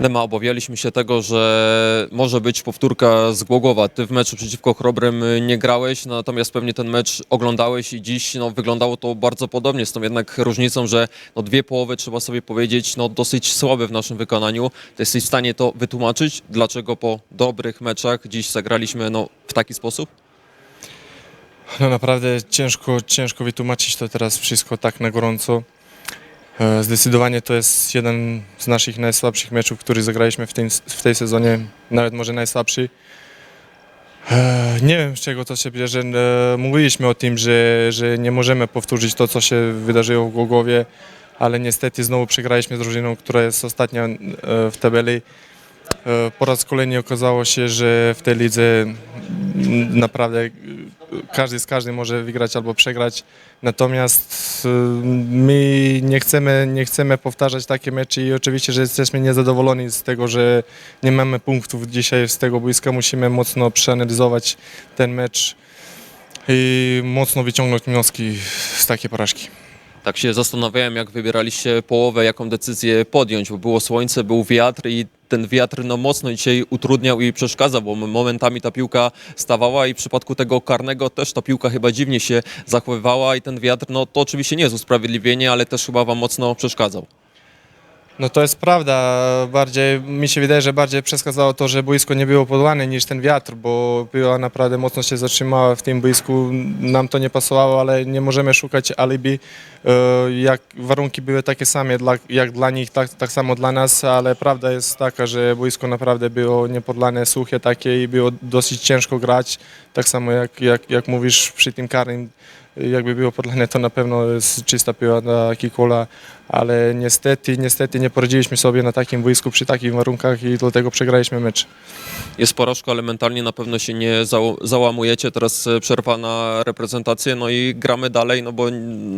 Lema, obawialiśmy się tego, że może być powtórka z Głogowa. Ty w meczu przeciwko Chrobrym nie grałeś, natomiast pewnie ten mecz oglądałeś i dziś no, wyglądało to bardzo podobnie, z tą jednak różnicą, że no, dwie połowy, trzeba sobie powiedzieć, no, dosyć słabe w naszym wykonaniu. Ty jesteś w stanie to wytłumaczyć, dlaczego po dobrych meczach dziś zagraliśmy no, w taki sposób? No naprawdę ciężko, ciężko wytłumaczyć to teraz wszystko tak na gorąco. E, Zdecydowanie to jest jeden z naszych najsłabszych meczów, który zagraliśmy w, tym, w tej sezonie, nawet może najsłabszy. E, Nie wiem z czego to się bierze. E, Mówiliśmy o tym, że, że nie możemy powtórzyć to, co się wydarzyło w Głogowie, ale niestety znowu przegraliśmy z drużyną, która jest ostatnia w tabeli. Po raz kolejny okazało się, że w tej lidze naprawdę każdy z każdym może wygrać albo przegrać. Natomiast e, my nie chcemy, nie chcemy powtarzać takie mecze i oczywiście, że jesteśmy niezadowoleni z tego, że nie mamy punktów dzisiaj z tego boiska. Musimy mocno przeanalizować ten mecz i mocno wyciągnąć wnioski z takiej porażki. Tak się zastanawiałem, jak wybieraliście połowę, jaką decyzję podjąć, bo było słońce, był wiatr i ten wiatr no, mocno dzisiaj utrudniał i przeszkadzał, bo momentami ta piłka stawała i w przypadku tego karnego też ta piłka chyba dziwnie się zachowywała i ten wiatr, no to oczywiście nie jest usprawiedliwienie, ale też chyba wam mocno przeszkadzał. No to jest prawda. Bardziej, mi się wydaje, że bardziej przeszkadzało to, że boisko nie było podłane niż ten wiatr, bo piła naprawdę mocno się zatrzymała w tym boisku. Nam to nie pasowało, ale nie możemy szukać alibi. E, Jak warunki były takie same dla, jak dla nich, tak, tak samo dla nas, ale prawda jest taka, że boisko naprawdę było niepodlane, suche takie i było dosyć ciężko grać. Tak samo jak, jak, jak mówisz przy tym karnym, jakby było podlane, to na pewno jest czysta piła na Kikola, ale niestety, niestety nie poradziliśmy sobie na takim boisku przy takich warunkach i dlatego przegraliśmy mecz. Jest porażka, ale mentalnie na pewno się nie zał- załamujecie. Teraz e, przerwa na reprezentację, no i gramy dalej, no bo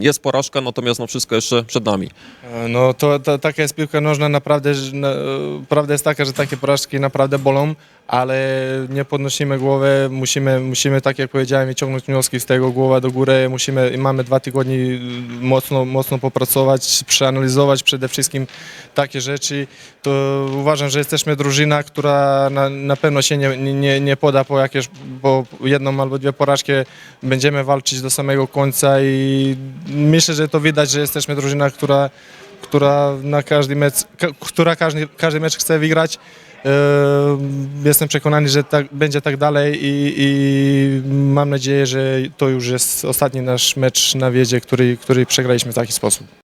jest porażka, natomiast no wszystko jeszcze przed nami. E, No to, to taka jest piłka nożna, naprawdę, no, prawda jest taka, że takie porażki naprawdę bolą, ale nie podnosimy głowy, musimy, musimy tak jak powiedziałem, wyciągnąć wnioski z tego głowa do góry, musimy, mamy dwa tygodnie mocno, mocno popracować, przeanalizować przede wszystkim takie rzeczy, to uważam, że jesteśmy drużyna, która na, na pewno się nie, nie, nie poda po jakieś, po jedną albo dwie porażki, będziemy walczyć do samego końca i myślę, że to widać, że jesteśmy drużyna, która która na każdy mecz, która każdy, każdy mecz chce wygrać. E, Jestem przekonany, że tak, będzie tak dalej i, i mam nadzieję, że to już jest ostatni nasz mecz na wiedzie, który, który przegraliśmy w taki sposób.